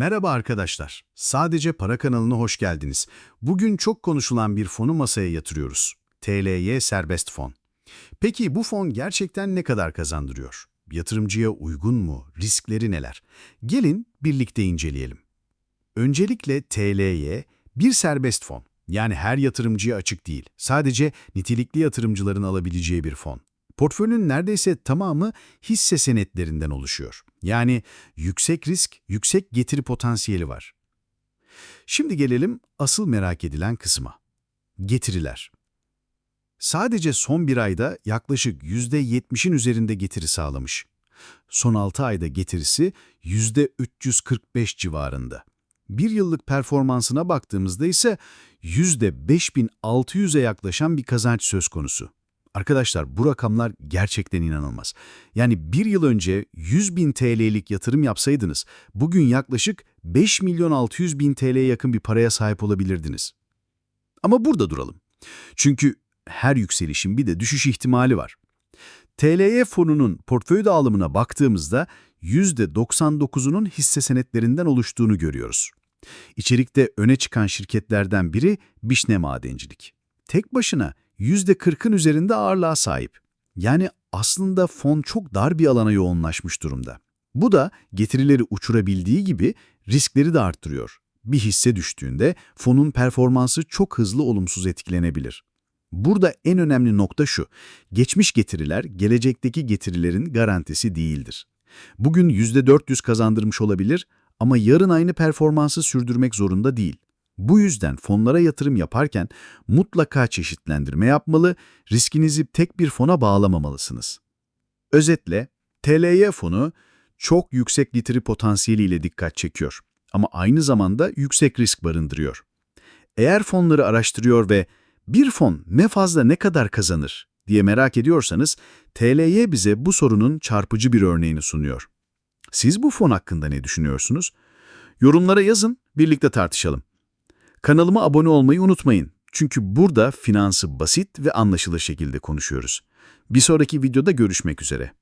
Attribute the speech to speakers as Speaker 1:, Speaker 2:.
Speaker 1: Merhaba arkadaşlar. Sadece Para kanalına hoş geldiniz. Bugün çok konuşulan bir fonu masaya yatırıyoruz. TLY Serbest Fon. Peki bu fon gerçekten ne kadar kazandırıyor? Yatırımcıya uygun mu? Riskleri neler? Gelin birlikte inceleyelim. Öncelikle TLY bir serbest fon. Yani her yatırımcıya açık değil. Sadece nitelikli yatırımcıların alabileceği bir fon. Portföyün neredeyse tamamı hisse senetlerinden oluşuyor. Yani yüksek risk, yüksek getiri potansiyeli var. Şimdi gelelim asıl merak edilen kısma. Getiriler. Sadece son bir ayda yaklaşık %70'in üzerinde getiri sağlamış. Son 6 ayda getirisi %345 civarında. Bir yıllık performansına baktığımızda ise %5600'e yaklaşan bir kazanç söz konusu. Arkadaşlar bu rakamlar gerçekten inanılmaz. Yani bir yıl önce 100 bin TL'lik yatırım yapsaydınız, bugün yaklaşık 5 milyon 600 bin TL'ye yakın bir paraya sahip olabilirdiniz. Ama burada duralım. Çünkü her yükselişin bir de düşüş ihtimali var. TLY fonunun portföy dağılımına baktığımızda %99'unun hisse senetlerinden oluştuğunu görüyoruz. İçerikte öne çıkan şirketlerden biri Bişne Madencilik. Tek başına %40'ın üzerinde ağırlığa sahip. Yani aslında fon çok dar bir alana yoğunlaşmış durumda. Bu da getirileri uçurabildiği gibi riskleri de arttırıyor. Bir hisse düştüğünde fonun performansı çok hızlı olumsuz etkilenebilir. Burada en önemli nokta şu, geçmiş getiriler gelecekteki getirilerin garantisi değildir. Bugün %400 kazandırmış olabilir ama yarın aynı performansı sürdürmek zorunda değil. Bu yüzden fonlara yatırım yaparken mutlaka çeşitlendirme yapmalı, riskinizi tek bir fona bağlamamalısınız. Özetle, TLY fonu çok yüksek getiri potansiyeliyle dikkat çekiyor ama aynı zamanda yüksek risk barındırıyor. Eğer fonları araştırıyor ve bir fon ne fazla ne kadar kazanır diye merak ediyorsanız, TLY bize bu sorunun çarpıcı bir örneğini sunuyor. Siz bu fon hakkında ne düşünüyorsunuz? Yorumlara yazın, birlikte tartışalım. Kanalıma abone olmayı unutmayın. Çünkü burada finansı basit ve anlaşılır şekilde konuşuyoruz. Bir sonraki videoda görüşmek üzere.